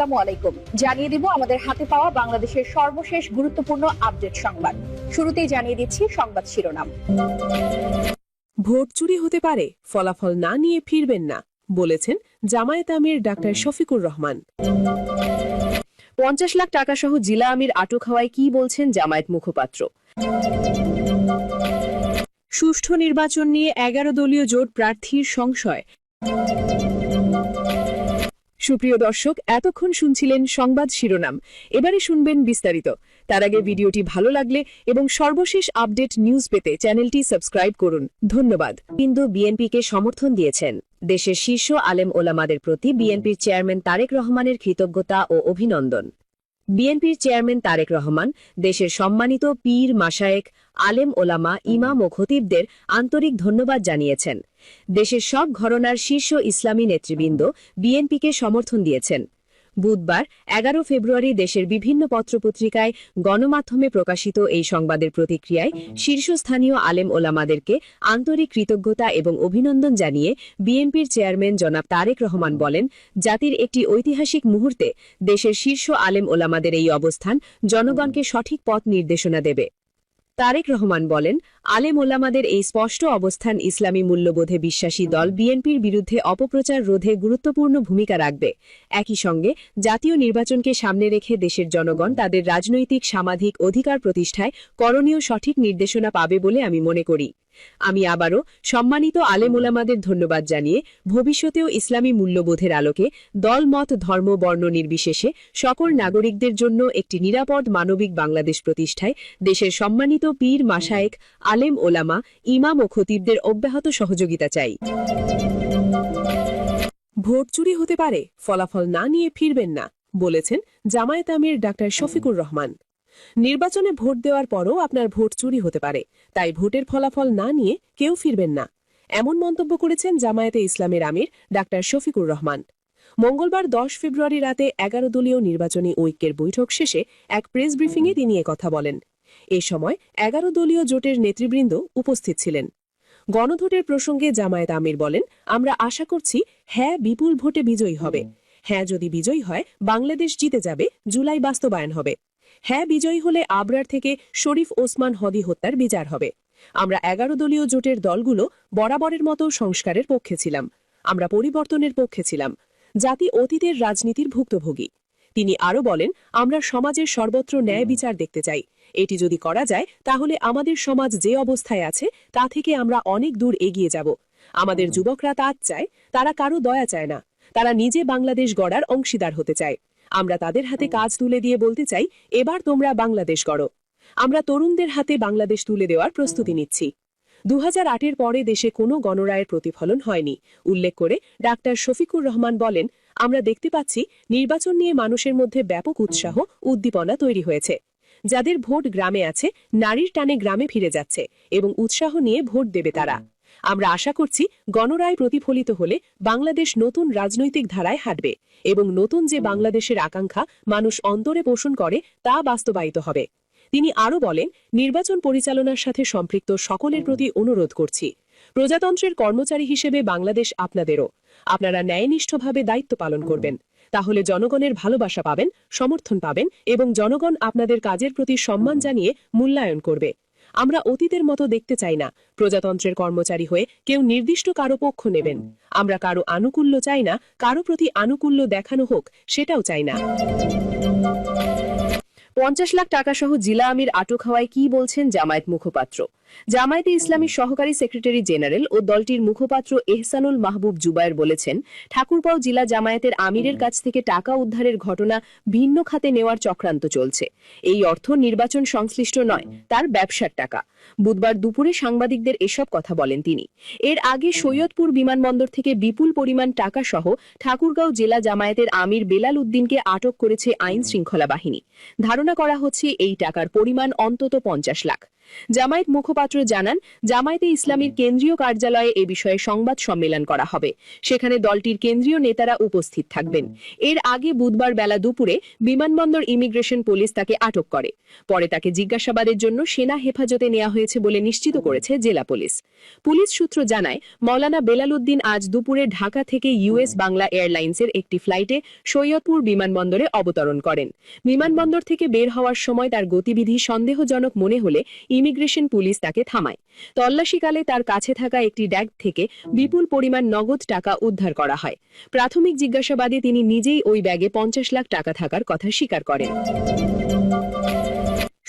আসসালামু আলাইকুম। জানিয়ে দিব আমাদের হাতে পাওয়া বাংলাদেশের সর্বশেষ গুরুত্বপূর্ণ আপডেট সংবাদ। শুরুতেই জানিয়ে দিচ্ছি সংবাদ শিরোনাম। ভোট চুরি হতে পারে, ফলাফল না নিয়ে ফিরবেন না, বলেছেন জামায়াত আমির ডাক্তার শফিকুর রহমান। পঞ্চাশ লাখ টাকা সহ জিলা আমির আটক হওয়ায় কি বলছেন জামায়াত মুখপাত্র? সুষ্ঠু নির্বাচন নিয়ে এগারো দলীয় জোট প্রার্থীর সংশয়। সুপ্রিয় দর্শক, এতক্ষণ শুনছিলেন সংবাদ শিরোনাম। এবারে শুনবেন বিস্তারিত। তার আগে ভিডিওটি ভালো লাগলে এবং সর্বশেষ আপডেট নিউজ পেতে চ্যানেলটি সাবস্ক্রাইব করুন। ধন্যবাদ। কিন্তু বিএনপিকে সমর্থন দিয়েছেন। দেশের শীর্ষ আলেম ওলামাদের প্রতি বিএনপির চেয়ারম্যান তারেক রহমানের কৃতজ্ঞতা ও অভিনন্দন। বিএনপির চেয়ারম্যান তারেক রহমান, দেশের সম্মানিত পীর মাসায়েক আলেম, ওলামা, ইমাম ও খতিবদের আন্তরিক ধন্যবাদ জানিয়েছেন। দেশের সব ঘরনার শীর্ষ ইসলামী নেতৃবৃন্দ বিএনপিকে সমর্থন দিয়েছেন। বুধবার এগারো ফেব্রুয়ারি দেশের বিভিন্ন পত্রপত্রিকায় গণমাধ্যমে প্রকাশিত এই সংবাদের প্রতিক্রিয়ায় শীর্ষস্থানীয় আলেম ওলামাদেরকে আন্তরিক কৃতজ্ঞতা এবং অভিনন্দন জানিয়ে বিএনপির চেয়ারম্যান জনাব তারেক রহমান বলেন, জাতির একটি ঐতিহাসিক মুহূর্তে দেশের শীর্ষ আলেম ওলামাদের এই অবস্থান জনগণকে সঠিক পথ নির্দেশনা দেবে। তারেক রহমান বলেন আলে ওলামাদের এই স্পষ্ট অবস্থান ইসলামী মূল্যবোধে বিশ্বাসী দল বিএনপির বিরুদ্ধে অপপ্রচার রোধে গুরুত্বপূর্ণ ভূমিকা রাখবে। একই সঙ্গে, জাতীয় নির্বাচনকে সামনে রেখে দেশের জনগণ তাদের রাজনৈতিক, সামাজিক অধিকার প্রতিষ্ঠায় করণীয় সঠিক নির্দেশনা পাবে বলে আমি মনে করি। আমি আবারও সম্মানিত আলেম ওলামাদের ধন্যবাদ জানিয়ে ভবিষ্যতেও ইসলামী মূল্যবোধের আলোকে দল মত ধর্ম বর্ণ নির্বিশেষে সকল নাগরিকদের জন্য একটি নিরাপদ মানবিক বাংলাদেশ প্রতিষ্ঠায় দেশের সম্মানিত পীর মাসায়েক আলেম ওলামা ইমাম ও খতিবদের অব্যাহত সহযোগিতা চাই। ভোট চুরি হতে পারে ফলাফল না নিয়ে ফিরবেন না বলেছেন জামায়াত আমির ডাক্তার শফিকুর রহমান। নির্বাচনে ভোট দেওয়ার পরও আপনার ভোট চুরি হতে পারে। তাই ভোটের ফলাফল না নিয়ে কেউ ফিরবেন না। এমন মন্তব্য করেছেন জামায়াতে ইসলামের আমির ডাক্তার শফিকুর রহমান। মঙ্গলবার দশ ফেব্রুয়ারি রাতে এগারো দলীয় নির্বাচনী ঐক্যের বৈঠক শেষে এক প্রেস ব্রিফিংয়ে তিনি কথা বলেন। এ সময় এগারো দলীয় জোটের নেতৃবৃন্দ উপস্থিত ছিলেন। গণভোটের প্রসঙ্গে জামায়াত আমির বলেন, আমরা আশা করছি হ্যাঁ বিপুল ভোটে বিজয়ী হবে। হ্যাঁ যদি বিজয়ী হয়, বাংলাদেশ জিতে যাবে, জুলাই বাস্তবায়ন হবে। হ্যাঁ বিজয়ী হলে আবরার থেকে শরীফ ওসমান হদি হত্যার বিচার হবে। আমরা এগারো দলীয় জোটের দলগুলো বরাবরের মতো সংস্কারের পক্ষে ছিলাম। আমরা পরিবর্তনের পক্ষে ছিলাম। জাতি অতীতের রাজনীতির ভুক্তভোগী। তিনি আরও বলেন, আমরা সমাজের সর্বত্র ন্যায় বিচার দেখতে চাই। এটি যদি করা যায়, তাহলে আমাদের সমাজ যে অবস্থায় আছে, তা থেকে আমরা অনেক দূর এগিয়ে যাব। আমাদের যুবকরা তা চায়, তারা কারও দয়া চায় না। তারা নিজে বাংলাদেশ গড়ার অংশীদার হতে চায়। আমরা তাদের হাতে কাজ তুলে দিয়ে বলতে চাই এবার তোমরা বাংলাদেশ গড়ো আমরা তরুণদের হাতে বাংলাদেশ তুলে দেওয়ার প্রস্তুতি নিচ্ছি। দু হাজার পরে দেশে কোনো গণরায়ের প্রতিফলন হয়নি। উল্লেখ করে ডাক্তার শফিকুর রহমান বলেন আমরা দেখতে পাচ্ছি নির্বাচন নিয়ে মানুষের মধ্যে ব্যাপক উৎসাহ উদ্দীপনা তৈরি হয়েছে। যাদের ভোট গ্রামে আছে নারীর টানে গ্রামে ফিরে যাচ্ছে এবং উৎসাহ নিয়ে ভোট দেবে তারা। আমরা আশা করছি গণরায় প্রতিফলিত হলে বাংলাদেশ নতুন রাজনৈতিক ধারায় হাঁটবে এবং নতুন যে বাংলাদেশের আকাঙ্ক্ষা মানুষ অন্তরে পোষণ করে তা বাস্তবায়িত হবে। তিনি আরও বলেন, নির্বাচন পরিচালনার সাথে সম্পৃক্ত সকলের প্রতি অনুরোধ করছি। প্রজাতন্ত্রের কর্মচারী হিসেবে বাংলাদেশ আপনাদেরও। আপনারা ন্যায়নিষ্ঠভাবে দায়িত্ব পালন করবেন। তাহলে জনগণের ভালোবাসা পাবেন, সমর্থন পাবেন এবং জনগণ আপনাদের কাজের প্রতি সম্মান জানিয়ে মূল্যায়ন করবে। আমরা অতীতের মতো দেখতে চাই না। প্রজাতন্ত্রের কর্মচারী হয়ে কেউ নির্দিষ্ট কারও পক্ষ নেবেন। আমরা কারও আনুকূল্য চাই না, কারও প্রতি আনুকূল্য দেখানো হোক, সেটাও চাই না। পঞ্চাশ লাখ টাকা সহ জিলা আমির আটক হওয়ায় কি বলছেন জামায়াত মুখপাত্র? জামায়াতে ইসলামী সহকারী সেক্রেটারি জেনারেল ও দলটির মুখপাত্র এহসানুল মাহবুব জুবায়ের বলেছেন ঠাকুরপাও জেলা জামায়াতের আমিরের কাছ থেকে টাকা উদ্ধারের ঘটনা ভিন্ন খাতে নেওয়ার চক্রান্ত চলছে। এই অর্থ নির্বাচন সংশ্লিষ্ট নয় তার ব্যবসার টাকা। বুধবার দুপুরে সাংবাদিকদের এসব কথা বলেন তিনি। এর আগে সৈয়দপুর বিমানবন্দর থেকে বিপুল পরিমাণ টাকা সহ ঠাকুরগাঁও জেলা জামায়াতের আমির বেলাল উদ্দিনকে আটক করেছে আইন শৃঙ্খলা বাহিনী। ধারণা করা হচ্ছে এই টাকার পরিমাণ অন্তত পঞ্চাশ লাখ। জামায়াত মুখপাত্র জানান, জামায়াতে ইসলামীর কেন্দ্রীয় কার্যালয়ে এ বিষয়ে সংবাদ সম্মেলন করা হবে। সেখানে দলটির কেন্দ্রীয় নেতারা উপস্থিত থাকবেন। এর আগে বুধবার বেলা দুপুরে বিমানবন্দর ইমিগ্রেশন পুলিশ তাকে আটক করে। পরে তাকে জিজ্ঞাসাবাদের জন্য সেনা হেফাজতে নেওয়া হয়েছে বলে নিশ্চিত করেছে জেলা পুলিশ। পুলিশ সূত্র জানায়, মৌলানা বেলাল উদ্দিন আজ দুপুরে ঢাকা থেকে ইউএস বাংলা এয়ারলাইন্সের একটি ফ্লাইটে সৈয়দপুর বিমানবন্দরে অবতরণ করেন। বিমানবন্দর থেকে বের হওয়ার সময় তার গতিবিধি সন্দেহজনক মনে হলে ইমিগ্রেশন পুলিশ তাকে থামায়। তল্লাশিকালে তার কাছে থাকা একটি ড্যাগ থেকে বিপুল পরিমাণ নগদ টাকা উদ্ধার করা হয়। প্রাথমিক জিজ্ঞাসাবাদে তিনি নিজেই ওই ব্যাগে পঞ্চাশ লাখ টাকা থাকার কথা স্বীকার করেন।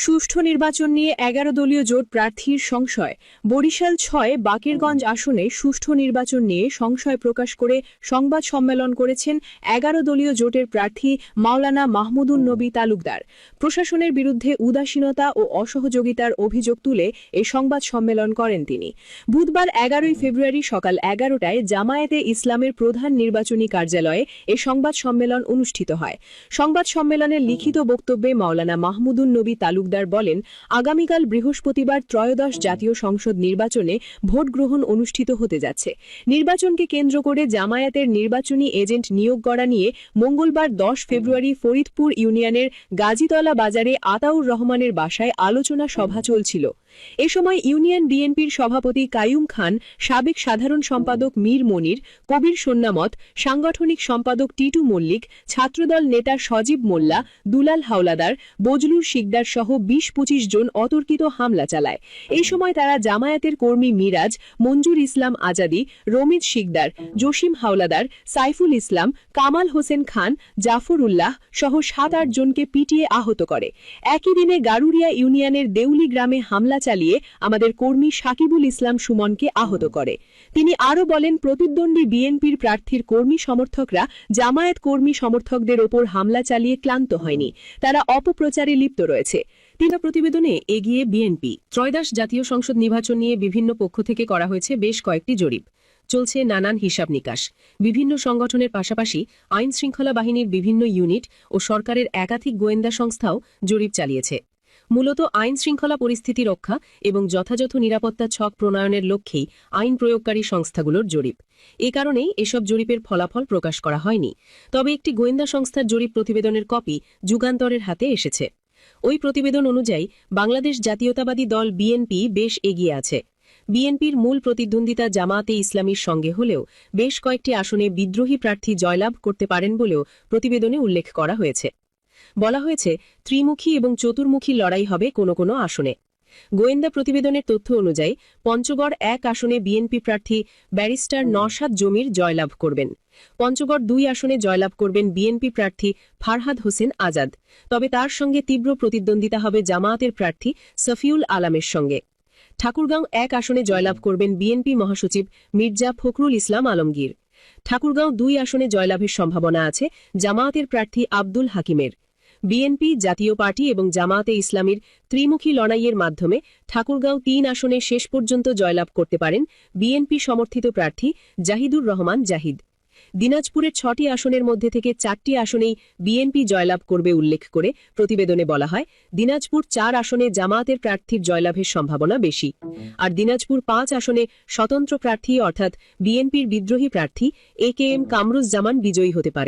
সুষ্ঠু নির্বাচন নিয়ে এগারো দলীয় জোট প্রার্থীর সংশয়। বরিশাল ছয়, বাকেরগঞ্জ আসনে সুষ্ঠু নির্বাচন নিয়ে সংশয় প্রকাশ করে সংবাদ সম্মেলন করেছেন এগারো দলীয় জোটের প্রার্থী মাওলানা মাহমুদুন নবী তালুকদার। প্রশাসনের বিরুদ্ধে উদাসীনতা ও অসহযোগিতার অভিযোগ তুলে এ সংবাদ সম্মেলন করেন তিনি। বুধবার এগারোই ফেব্রুয়ারি সকাল এগারোটায় জামায়াতে ইসলামের প্রধান নির্বাচনী কার্যালয়ে এ সংবাদ সম্মেলন অনুষ্ঠিত হয়। সংবাদ সম্মেলনের লিখিত বক্তব্যে মাওলানা মাহমুদুন নবী তালুকদার বলেন, আগামীকাল বৃহস্পতিবার ত্রয়োদশ জাতীয় সংসদ নির্বাচনে ভোট গ্রহণ অনুষ্ঠিত হতে যাচ্ছে। নির্বাচনকে কেন্দ্র করে জামায়াতের নির্বাচনী এজেন্ট নিয়োগ করা নিয়ে মঙ্গলবার দশ ফেব্রুয়ারি ফরিদপুর ইউনিয়নের গাজীতলা বাজারে আতাউর রহমানের বাসায় আলোচনা সভা চলছিল। এ সময় ইউনিয়ন বিএনপির সভাপতি কায়ুম খান, সাবেক সাধারণ সম্পাদক মীর মনির, কবির সন্ন্যামত সাংগঠনিক সম্পাদক টিটু মল্লিক, ছাত্রদল নেতা সজীব মোল্লা, দুলাল হাওলাদার, বজলুর শিকদার সহ বিশ পঁচিশ জন অতর্কিত হামলা চালায়। এই সময় তারা জামায়াতের কর্মী মিরাজ, মঞ্জুর ইসলাম আজাদি, রমিজ শিকদার, জসিম হাওলাদার, সাইফুল ইসলাম, কামাল হোসেন খান জাফর উল্লাহ সহ সাত আট জনকে পিটিয়ে আহত করে। একই দিনে গারুরিয়া ইউনিয়নের দেউলি গ্রামে হামলা চালিয়ে আমাদের কর্মী সাকিবুল ইসলাম সুমনকে আহত করে। তিনি আরও বলেন, প্রতিদ্বন্দ্বী বিএনপির প্রার্থীর কর্মী সমর্থকরা জামায়াত কর্মী সমর্থকদের ওপর হামলা চালিয়ে ক্লান্ত হয়নি। তারা অপপ্রচারে লিপ্ত রয়েছে। তিনা প্রতিবেদনে এগিয়ে বিএনপি। ত্রয়োদশ জাতীয় সংসদ নির্বাচন নিয়ে বিভিন্ন পক্ষ থেকে করা হয়েছে বেশ কয়েকটি জরিপ। চলছে নানান হিসাব নিকাশ। বিভিন্ন সংগঠনের পাশাপাশি আইন শৃঙ্খলা বাহিনীর বিভিন্ন ইউনিট ও সরকারের একাধিক গোয়েন্দা সংস্থাও জরিপ চালিয়েছে। মূলত আইন শৃঙ্খলা পরিস্থিতি রক্ষা এবং যথাযথ নিরাপত্তা ছক প্রণয়নের লক্ষ্যেই আইন প্রয়োগকারী সংস্থাগুলোর জরিপ। এ কারণেই এসব জরিপের ফলাফল প্রকাশ করা হয়নি। তবে একটি গোয়েন্দা সংস্থার জরিপ প্রতিবেদনের কপি যুগান্তরের হাতে এসেছে। ওই প্রতিবেদন অনুযায়ী বাংলাদেশ জাতীয়তাবাদী দল বিএনপি বেশ এগিয়ে আছে। বিএনপির মূল প্রতিদ্বন্দ্বিতা জামাতে ইসলামীর সঙ্গে হলেও বেশ কয়েকটি আসনে বিদ্রোহী প্রার্থী জয়লাভ করতে পারেন বলেও প্রতিবেদনে উল্লেখ করা হয়েছে। বলা হয়েছে, ত্রিমুখী এবং চতুর্মুখী লড়াই হবে কোনো কোনো আসনে। গোয়েন্দা প্রতিবেদনের তথ্য অনুযায়ী, পঞ্চগড় এক আসনে বিএনপি প্রার্থী ব্যারিস্টার নসাদ জমির জয়লাভ করবেন। পঞ্চগড় দুই আসনে জয়লাভ করবেন বিএনপি প্রার্থী ফারহাদ হোসেন আজাদ। তবে তার সঙ্গে তীব্র প্রতিদ্বন্দ্বিতা হবে জামায়াতের প্রার্থী সফিউল আলামের সঙ্গে। ঠাকুরগাঁও এক আসনে জয়লাভ করবেন বিএনপি মহাসচিব মির্জা ফখরুল ইসলাম আলমগীর। ঠাকুরগাঁও দুই আসনে জয়লাভের সম্ভাবনা আছে জামায়াতের প্রার্থী আব্দুল হাকিমের। বিএনপি, জাতীয় পার্টি এবং জামায়াতে ইসলামীর ত্রিমুখী লড়াইয়ের মাধ্যমে ঠাকুরগাঁও তিন আসনে শেষ পর্যন্ত জয়লাভ করতে পারেন বিএনপি সমর্থিত প্রার্থী জাহিদুর রহমান জাহিদ। দিনাজপুরের ছটি আসনের মধ্যে থেকে চারটি আসনেই বিএনপি জয়লাভ করবে উল্লেখ করে প্রতিবেদনে বলা হয়, দিনাজপুর চার আসনে জামায়াতের প্রার্থীর জয়লাভের সম্ভাবনা বেশি। আর দিনাজপুর পাঁচ আসনে স্বতন্ত্র প্রার্থী অর্থাৎ বিএনপির বিদ্রোহী প্রার্থী এ কে এম কামরুজ্জামান বিজয়ী হতে পারে।